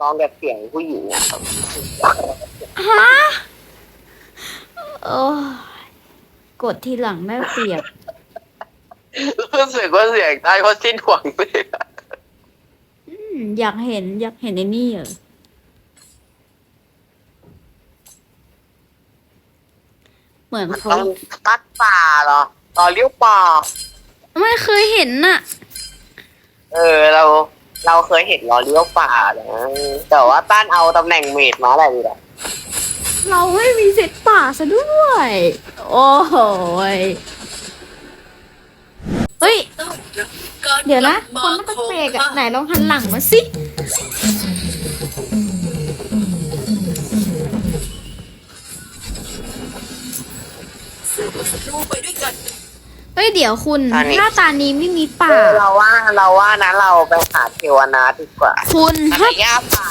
ร้องแบบเสียงผู้หญิงอะครับฮะโอ้ยกดทีหลังได้เปรียบรู้สึกว่าเสียงได้เพราะสิ้นหวังเลยอะอืมอยากเห็นอยากเห็นไอ้นี่เหรอเหมือนมันเขาต้องตัดป่าเหรอต่อเลี้ยวป่าไม่เคยเห็นน่ะ เออเรา เราเคยเห็นล้อเลี้ยวป่านะแต่ว่าต้านเอาตำแหน่งเมดมาอะไรดีล่ะเราไม่มีเซตป่าซะด้วย โอ้โหยเฮ้ย เดี๋ยวนะ คนมันแปลกๆอะไหนลองหันหลังมาสิดูไปด้วยกัน ยเดี๋ยวคุณหน้าตานี้ไม่มีเอป่าอเราว่าเราว่านะเราไปหาเทวนาถดีกว่าคุณนาถ้าตาย่าป่า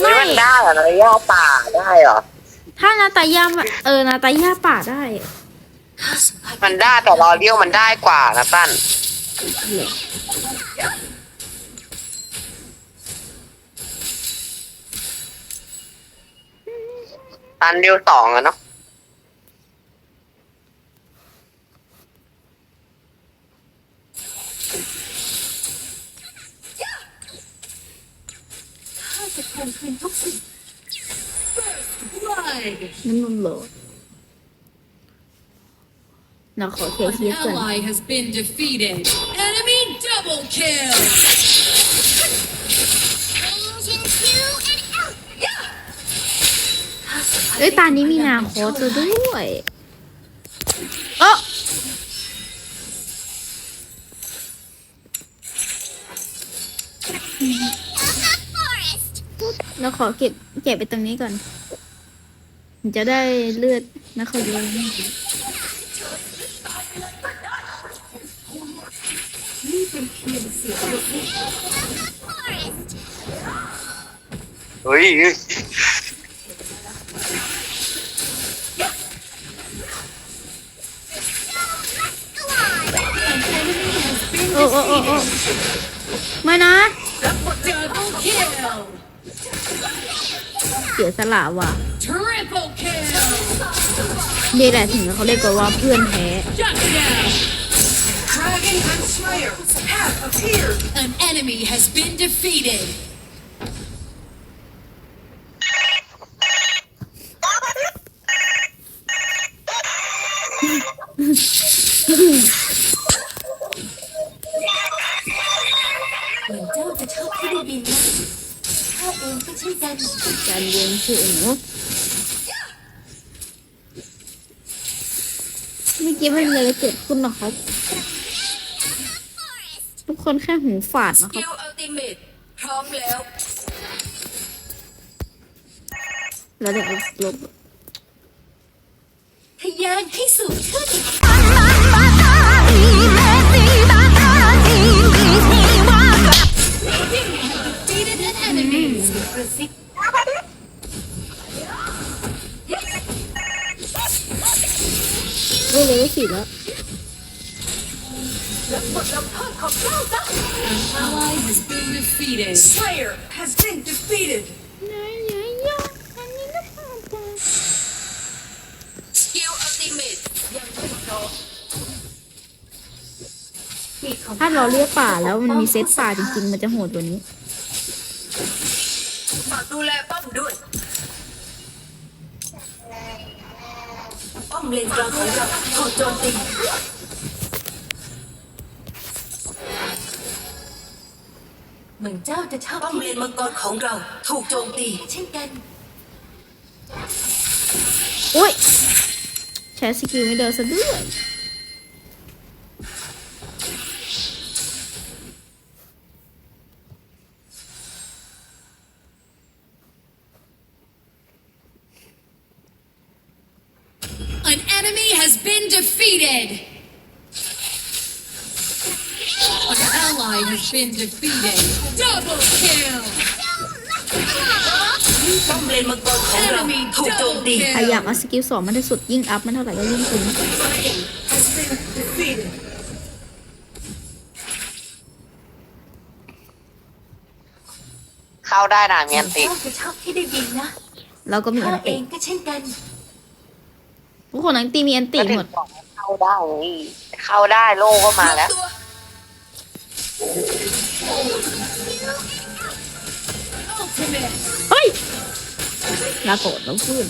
ไม่ไม่มันได้เหรอนาตาย่าป่าได้เหรอ ถ้านาตาย่าเออนาตาย่าป่าได้มันได้แต่ล้อเลี้ยวมันได้กว่านะตั้นตันเลี้ยวสองอะเนาะ นั่นมันโหลด เราขอเคลีย An ร์คลิปก่อน ally has been defeated. Enemy double kill. เอ้ยตานี้มีนาคอสด้วยเออเราขอเก็บเก็บไปตรงนี้ก่อนมันจะได้เลือดนะเขาเยอะ เฮ้ยโอ้โอ้โอ้โอ้ไม่นะ Double kill. เสียสละว่ะ Triple kill. นี่แหละถึงเขาเรียกกันว่าเพื่อนแท้ Shut down. Dragon and Slayer have appeared. An enemy has been defeated. เหมือนเจ้าจะชอบที่ได้บินนะข้าเองก็เช่นกันการเรียนถึงเมื่อกี้ไม่มีอะไรเกิดขึ้นหรอกครับทุก คนแค่หูฝาดนะครับ Skill ultimate พร้อมแล้ว แล้วเดี๋ยวลบทะยานให้สูงขึ้น Defeated an enemy. กระ ซิบเฮ้ยเลยก็ขีดแล้ว An ally has been defeated. Slayer has been defeated. Skill ultimate ยังไม่พร้อมปีกของถ้าเราเรียกป่าแล้วมันมีเซตป่าจริงๆ มันจะโหดกว่านี้ ฝากดูแลป้อมด้วย ป้อมเลนกลางของเราถูกโจมตี เหมือนเจ้าจะชอบป้อมเลนมังกรของเรา ถูกโจมตี เช่นกันอุ้ยใช้สกิลไม่เดินซะด้วย An enemy has been defeated. Been defeated. Double kill. ป้อมเลนมังกรของเรา Enemy ถูกโจม double ตีพยายาม kill. เอาสกิลสองมันได้สุดยิ่งอัพมันเท่าไหร่ก็ยิ่งคุ้ม has been defeated. ใคเข้าได้นะมีเหมือัอนนติเจ้าจะชอบที่ได้ยินนะเราก็มีอัข้านเอติงก็เช่นกัน ทุกคนอันตีมีอันติก็ถึหมงดบอกให้เข้าได้ไงเข้าได้โล่ก็มาแล้ว ตัว Ultimate. เฮ้ยลาโกดแล้วเพื่อน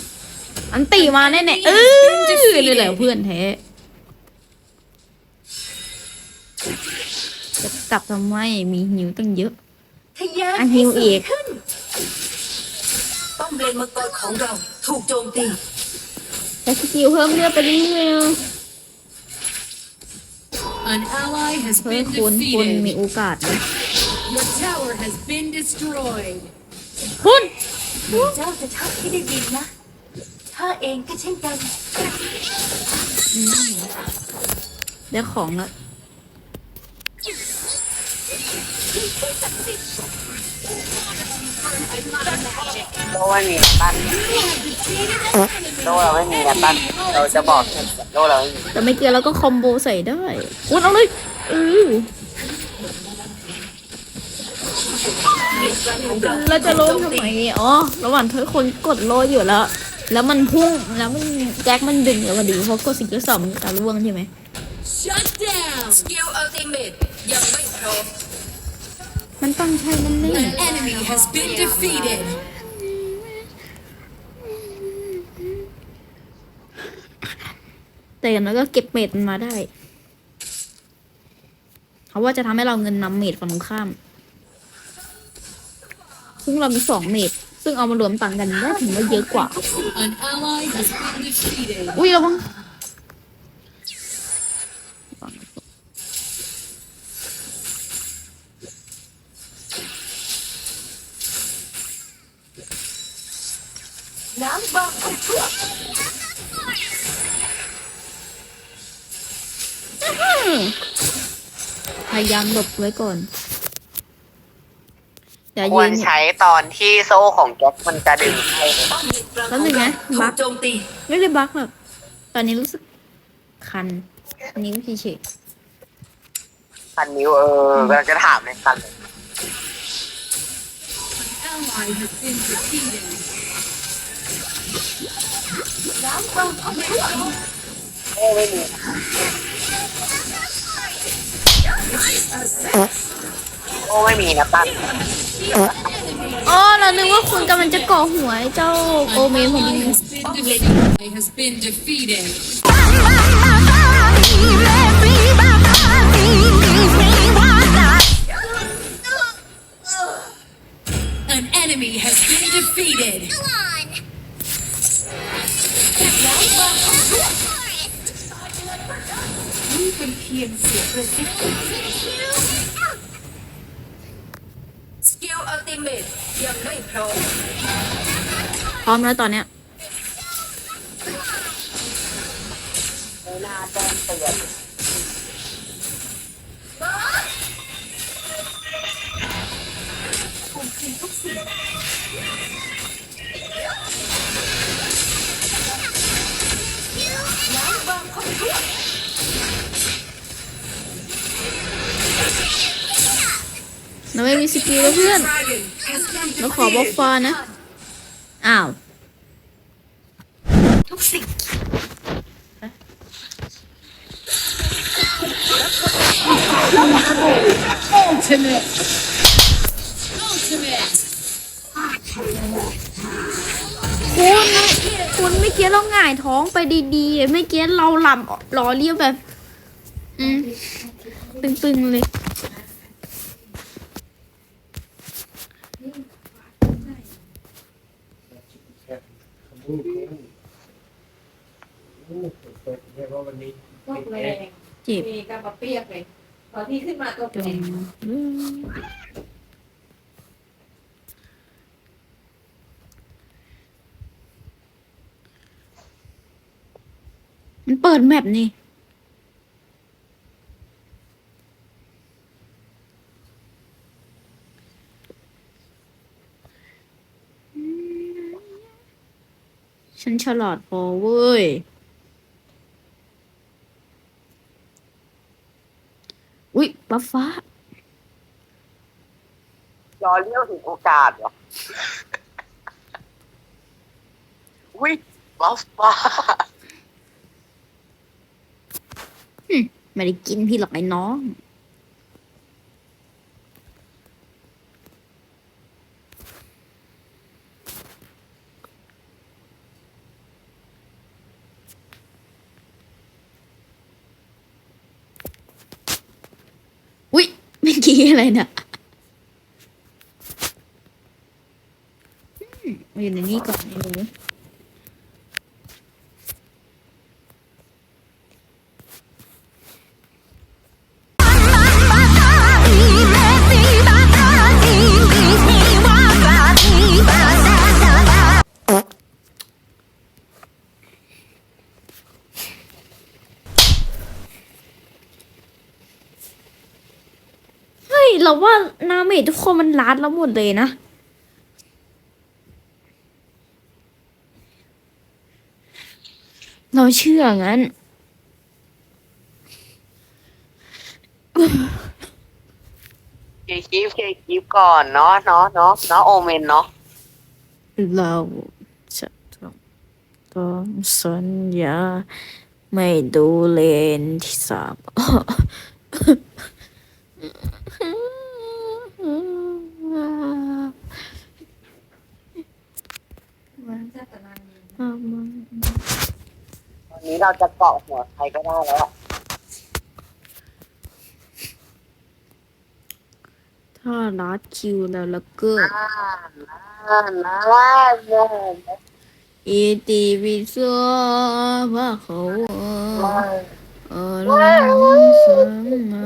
อันตีมาแน่ๆเออนี่แหละเพื่อนแท้จะกลับทำไมมีหิวตั้งเยอะทะยานอันหิวอีกขึ้นป้อมเลนมังกรของเรา ถูกโจมตีแต่สกิลเพิ่มเลือดไปเรื่อย An ally has ๆเฮ้ย been คุณคุณมี defeated. โอกาสนะ Your tower has been destroyed. คุณเหมือนเจ้าจะชอบที่ได้ยินนะข้าเองก็เช่นกัน ได้ของแล้ว โลไม่มีตันโลเราไม่มีนะตันเราจะบอกโลเราไม่มีแต่ไม่เกินเราก็คอมโบใส่ได้คุณเอาเลยเออแล้วจะล้มทำไมอ๋อ ระหว่างเธอคนกดโลอยู่แล้ว แล้วมันพุ่ง แล้วมันแจ็คมันดึงแล้วพอดีเพราะกดสกิลสองมันจะร่วงใช่ไหม Shut down. สกิลอัลติเมตยังไม่พร้อ มมันต้องใช้มันนี่ An enemy has been defeated. แต่อย่างน้อยก็เก็บเมดมันมาได้ เพราะว่าจะทำให้เราเงินนำเมดฝั่งตรงข้าม ซึ่งเรามีสองเมดซึ่งเอามารวมต่างกันได้ถึงว่าเยอะกว่า An ally has been defeated. อุ้ยระวัง พื่อพยายามหลบไว้ก่อนอย่าควยืรนใช้ตอนที่โซ่ของแจ็คมันจะดึงให้ป้อมเลนกลางแป๊ขบองนึงเรานะถูบักกโจมตีไม่ได้บักแบบตอนนี้รู้สึกคันนิ้วเฉยคันนิ้วเออเราจะถามในคันเลย Ally has been defeated. โอ้ไม่มีโอ้ไม่มีนะตั้นอ๋อเรานึกว่าคุณกำลังจะก่อหัวไอ้เจ้าโอเมนพอ Ally ดี has been defeated. Ally has been defeated. An enemy has been defeated. นี่เป็นเพียงเสียงกระซิบสกิลอัลติเมตยังไม่พร้อมพร้อมแล้วตอนเนี้ยเวลาแจ้งเตือน พื่อนเราขอบอกฟ้านะ อ้าว ทุกสิ่ง Ultimate. Ultimate. คุณคุณไม่เกี้เราหง่ายท้องไปดีๆ ไม่เกี้เราหลับล้อเลี้ยวแบบ อืมตึงๆเลย เรียกว่าวันนี้ก็แรงจ็บมีกระปะเปียกเลยตอนที่ขึ้นมาก็จแรงมันเปิดแมปนี่ ฉันฉลาดพอเว้ย อุ๊ยบัฟฟ้า รอเลี้ยวถึงโอกาสเหรอ อุ้ยบัฟฟ้าไม่ได้กินพี่หรอกไอ้น้อง อุ๊ยเมื่ อกี้อะไรนะอืมมาอยู่ในนี้ก่อนไอ้หนู เฮ้ยเราว่านาเมดทุกคนมันรัดแล้วหมดเลยนะเราเชื่องั้น เคคีฟเคคีฟก่อนเนาะเนาะเนาะเนาะโอเมนเนาะเราจะต้องต้องสัญญาไม่ดูเลนที่สาม ตอนนี้เราจะเกาะหัวใครก็ได้แล้วอะถ้ารัดคิวแล้วแล้วก็อ่าน่าน่าน่าอีตีวิโซว่าเขาน่าเออลองสังมา